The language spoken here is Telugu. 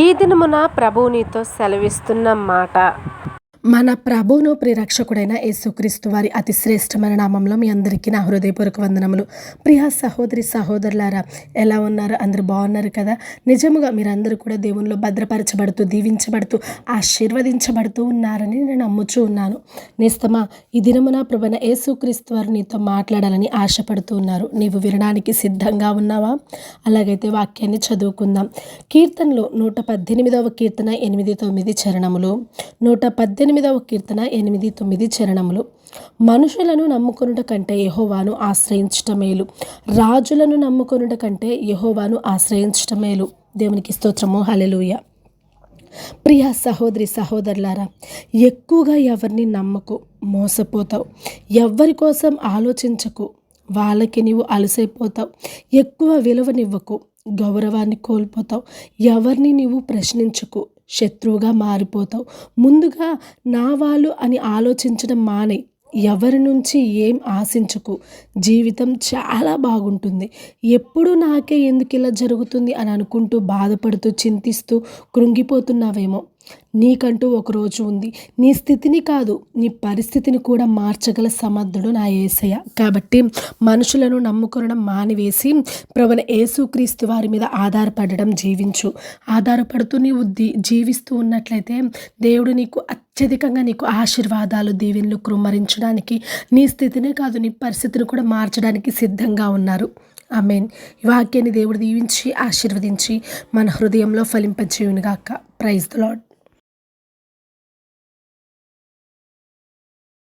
ఈ దినమున ప్రభువు నీతో సెలవిస్తున్న మాట. మన ప్రభువును ప్రిరక్షకుడైన యేసుక్రీస్తు వారి అతి శ్రేష్టమైన నామంలో మీ అందరికీ నా హృదయపూర్వక వందనములు. ప్రియా సహోదరి సహోదరులారా ఎలా ఉన్నారు? అందరు బాగున్నారు కదా? నిజముగా మీరందరూ కూడా దేవునిలో భద్రపరచబడుతూ దీవించబడుతూ ఆశీర్వదించబడుతూ ఉన్నారని నేను నమ్ముచూ ఉన్నాను. నేస్తమా ఈ దినమున ప్రభున యేసుక్రీస్తు వారు నీతో మాట్లాడాలని ఆశపడుతూ ఉన్నారు. నీవు వినడానికి సిద్ధంగా ఉన్నావా? అలాగైతే వాక్యాన్ని చదువుకుందాం. కీర్తనలో నూట పద్దెనిమిదవ కీర్తన ఎనిమిది తొమ్మిది చరణములు. నూట పద్దెనిమిది పద్దెనిమిదవ కీర్తన ఎనిమిది తొమ్మిది చరణములు. మనుషులను నమ్ముకొనుట కంటే యహోవాను ఆశ్రయించటం మేలు రాజులను నమ్ముకొనుట కంటే యహోవాను ఆశ్రయించటం మేలు దేవునికి స్తోత్రము. హలెలుయ ప్రియ సహోదరి సహోదరులారా ఎక్కువగా ఎవరిని నమ్మకు మోసపోతావు. ఎవరి కోసం ఆలోచించకు వాళ్ళకి నీవు అలసైపోతావు. ఎక్కువ విలువనివ్వకు గౌరవాన్ని కోల్పోతావు. ఎవరిని నీవు ప్రశ్నించకు శత్రువుగా మారిపోతావు. ముందుగా నా వాళ్ళు అని ఆలోచించడం మానే. ఎవరి నుంచి ఏం ఆశించకు? జీవితం చాలా బాగుంటుంది. ఎప్పుడు నాకే ఎందుకు ఇలా జరుగుతుంది అని అనుకుంటూ బాధపడుతూ చింతిస్తూ కృంగిపోతున్నావేమో. నీకంటూ ఒక రోజు ఉంది. నీ స్థితిని కాదు నీ పరిస్థితిని కూడా మార్చగల సమర్థుడు నా ఏసయ్య. కాబట్టి మనుషులను నమ్ముకొనడం మానివేసి ప్రవణ యేసుక్రీస్తు వారి మీద ఆధారపడడం జీవించు. ఆధారపడుతూ నీవు జీవిస్తూ ఉన్నట్లయితే దేవుడు నీకు అత్యధికంగా నీకు ఆశీర్వాదాలు దీవెనలు కృమ్మరించడానికి నీ స్థితినే కాదు నీ పరిస్థితిని కూడా మార్చడానికి సిద్ధంగా ఉన్నారు. ఆమెన్. ఈ వాక్యాన్ని దేవుడు దీవించి ఆశీర్వదించి మన హృదయంలో ఫలింపచేయునుగాక ప్రైజ్ ద లాడ్